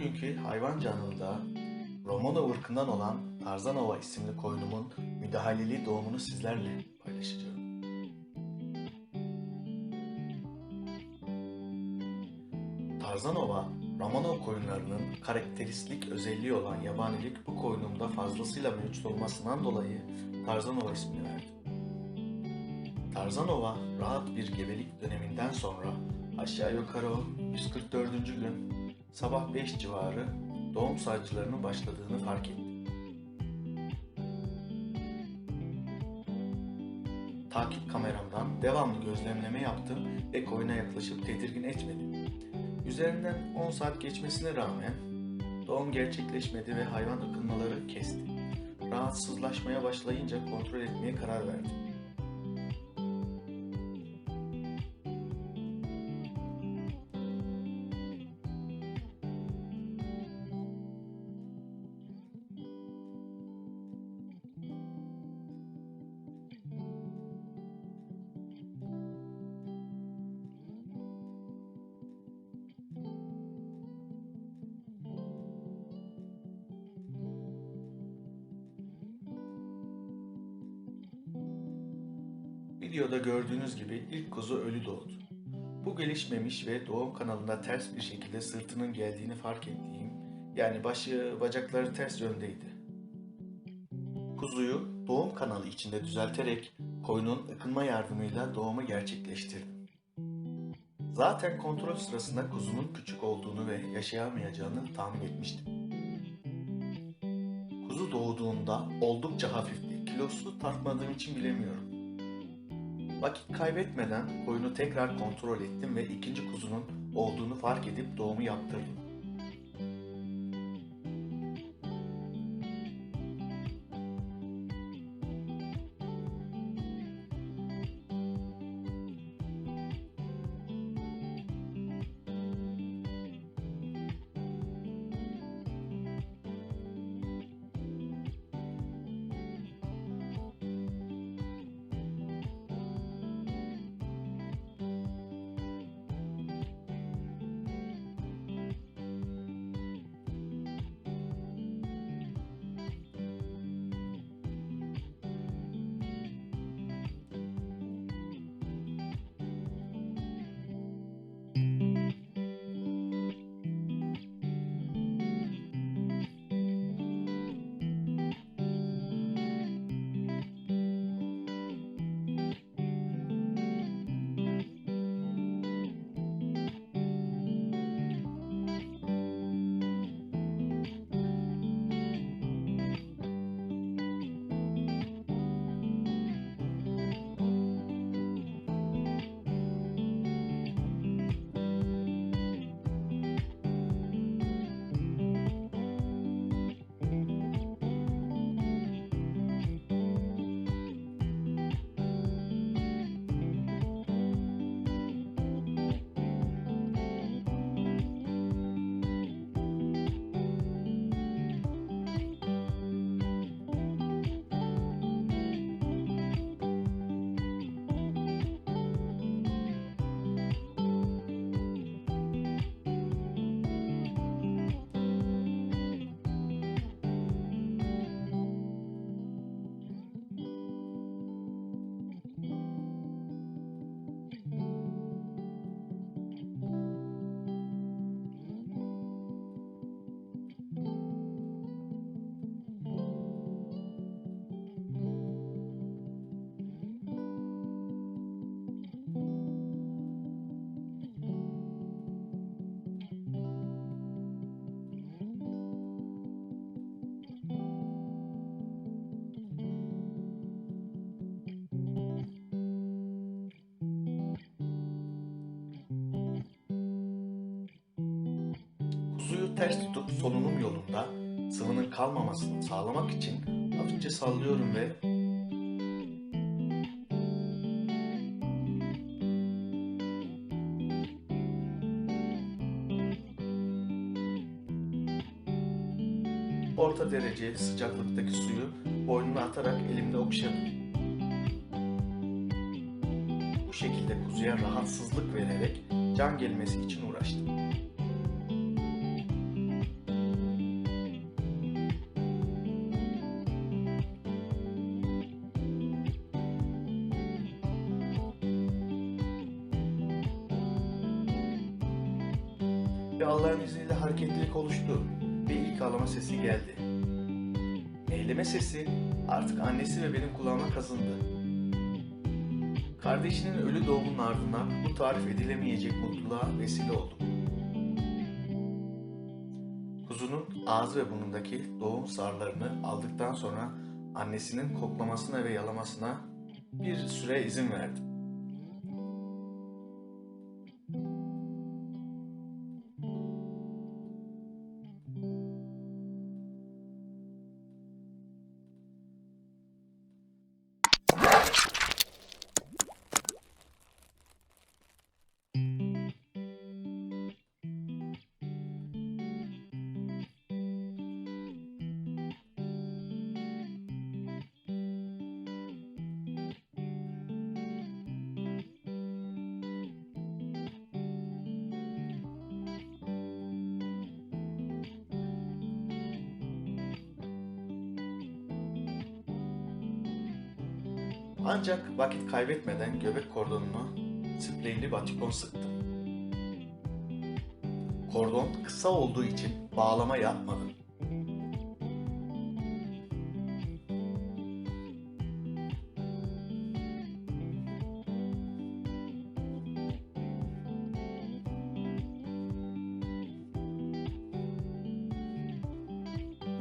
Bugünkü Hayvan Canlı'da Romanov ırkından olan Tarzanova isimli koyunumun müdahaleli doğumunu sizlerle paylaşacağım. Tarzanova, Romanov koyunlarının karakteristik özelliği olan yabanilik bu koyunumda fazlasıyla mevcut olmasından dolayı Tarzanova ismini verdi. Tarzanova rahat bir gebelik döneminden sonra aşağı yukarı 144. gün sabah 5 civarı doğum sancılarının başladığını fark etti. Takip kameramdan devamlı gözlemleme yaptım ve koyuna yaklaşıp tedirgin etmedim. Üzerinden 10 saat geçmesine rağmen doğum gerçekleşmedi ve hayvan ıkınmaları kesti. Rahatsızlaşmaya başlayınca kontrol etmeye karar verdim. Videoda gördüğünüz gibi ilk kuzu ölü doğdu. Bu gelişmemiş ve doğum kanalında ters bir şekilde sırtının geldiğini fark ettiğim, yani başı, bacakları ters yöndeydi. Kuzuyu doğum kanalı içinde düzelterek koyunun ıkınma yardımıyla doğumu gerçekleştirdim. Zaten kontrol sırasında kuzunun küçük olduğunu ve yaşayamayacağını tahmin etmiştim. Kuzu doğduğunda oldukça hafifti. Kilosu tartmadığım için bilemiyorum. Vakit kaybetmeden koyunu tekrar kontrol ettim ve ikinci kuzunun olduğunu fark edip doğumu yaptırdım. Ters tutup solunum yolunda sıvının kalmamasını sağlamak için hafifçe sallıyorum ve orta derece sıcaklıktaki suyu boynuna atarak elimde okşadım. Bu şekilde kuzuya rahatsızlık vererek can gelmesi için uğraştım. Ve Allah'ın izniyle hareketlilik oluştu ve ilk ağlama sesi geldi. Eyleme sesi artık annesi ve benim kulağıma kazındı. Kardeşinin ölü doğumunun ardından bu tarif edilemeyecek mutluluğa vesile oldum. Kuzunun ağzı ve burnundaki doğum sarılarını aldıktan sonra annesinin koklamasına ve yalamasına bir süre izin verdim. Ancak vakit kaybetmeden göbek kordonunu spreyli batikon sıktım. Kordon kısa olduğu için bağlama yapmadım.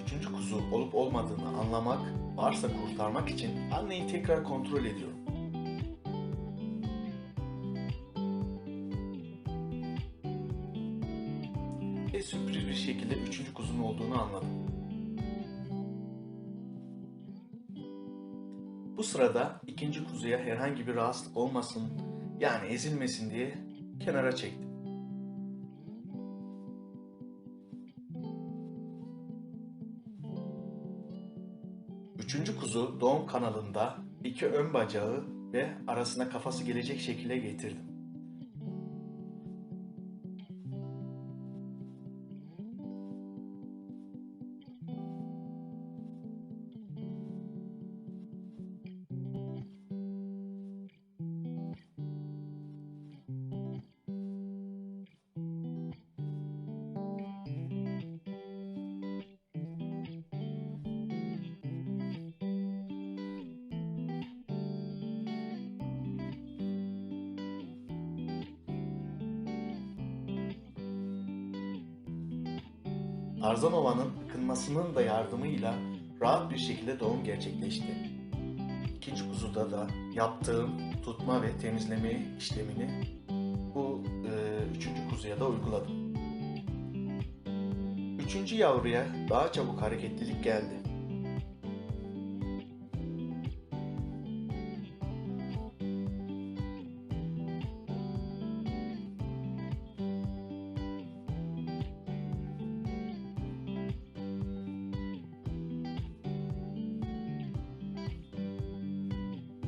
Üçüncü kuzu olup olmadığını anlamak, varsa kurtarmak için anneyi tekrar kontrol ediyorum. Ve sürpriz bir şekilde üçüncü kuzunun olduğunu anladım. Bu sırada ikinci kuzuya herhangi bir rahatsızlık olmasın, yani ezilmesin diye kenara çektim. Doğum kanalında iki ön bacağı ve arasına kafası gelecek şekilde getirdim. Arzanova'nın kınmasının da yardımıyla rahat bir şekilde doğum gerçekleşti. İkinci kuzuda da yaptığım tutma ve temizleme işlemini bu e, üçüncü kuzuya da uyguladım. Üçüncü yavruya daha çabuk hareketlilik geldi.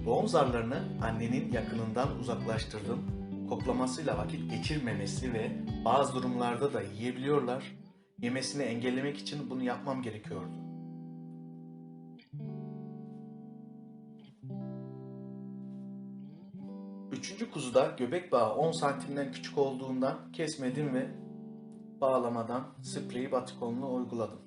Doğum zarlarını annenin yakınından uzaklaştırdım. Koklamasıyla vakit geçirmemesi ve bazı durumlarda da yiyebiliyorlar. Yemesini engellemek için bunu yapmam gerekiyordu. Üçüncü kuzuda göbek bağı 10 santimden küçük olduğundan kesmedim ve bağlamadan spreyi batikonuna uyguladım.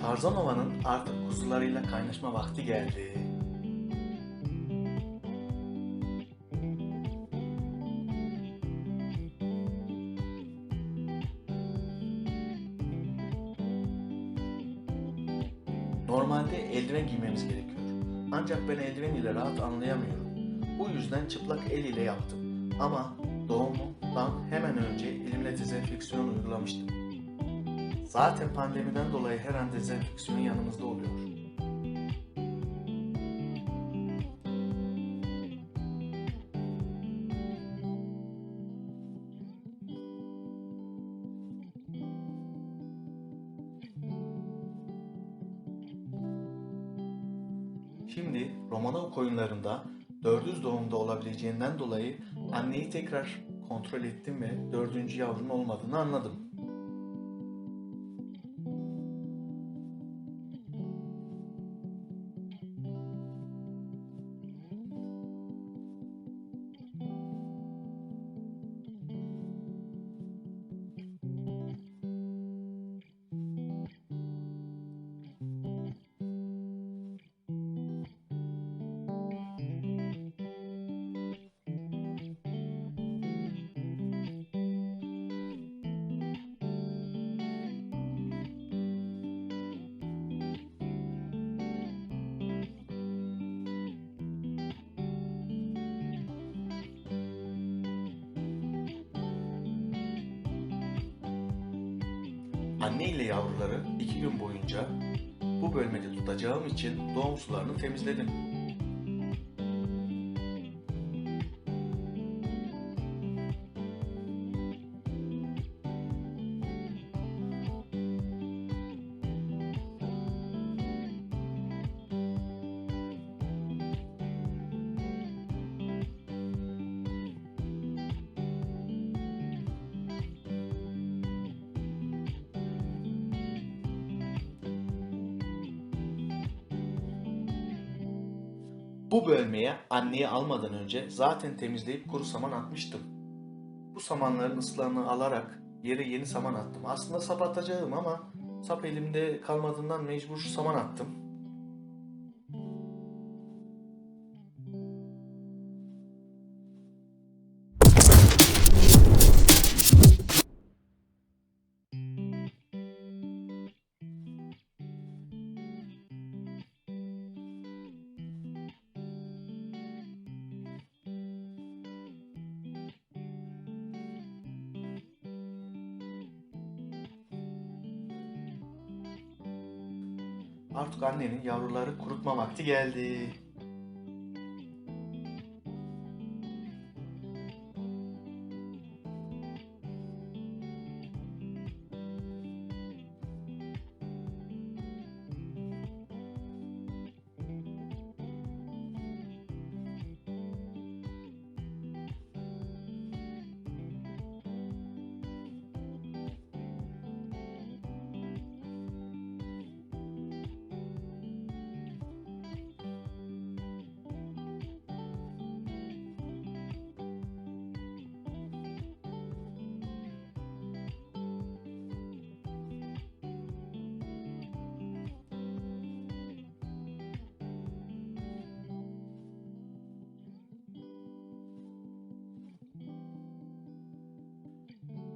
Tarzanova'nın artık kuzularıyla kaynaşma vakti geldi. Normalde eldiven giymemiz gerekiyor. Ancak ben eldiven ile rahat anlayamıyorum. Bu yüzden çıplak el ile yaptım. Ama doğumumdan hemen önce elimle dezenfeksiyon uygulamıştım. Zaten pandemiden dolayı her an dezenfeksiyon yanımızda oluyor. Şimdi Romanov koyunlarında 400 doğumda olabileceğinden dolayı anneyi tekrar kontrol ettim ve dördüncü yavrunun olmadığını anladım. Anne ile yavruları iki gün boyunca bu bölmede tutacağım için doğum sularını temizledim. Bu bölmeye anneyi almadan önce zaten temizleyip kuru saman atmıştım. Bu samanların ıslahını alarak yere yeni saman attım. Aslında sap atacağım ama sap elimde kalmadığından mecbur saman attım. Artık annenin yavruları kurutma vakti geldi.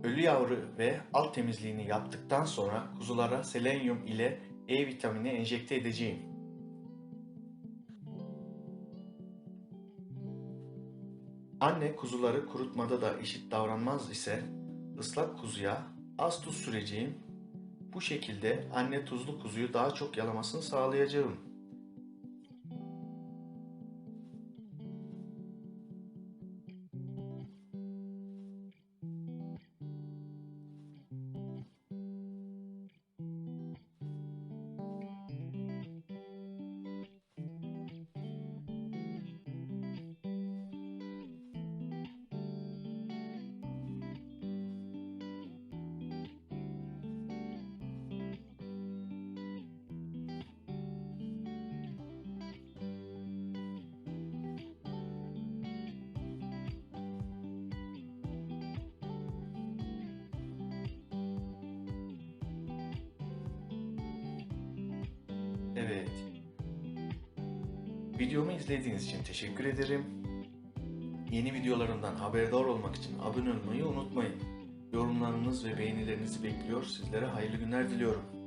Ölü yavru ve alt temizliğini yaptıktan sonra kuzulara selenyum ile E vitamini enjekte edeceğim. Anne kuzuları kurutmada da eşit davranmaz ise ıslak kuzuya az tuz süreceğim. Bu şekilde anne tuzlu kuzuyu daha çok yalamasını sağlayacağım. Evet. Videomu izlediğiniz için teşekkür ederim. Yeni videolarımdan haberdar olmak için abone olmayı unutmayın. Yorumlarınız ve beğenilerinizi bekliyor. Sizlere hayırlı günler diliyorum.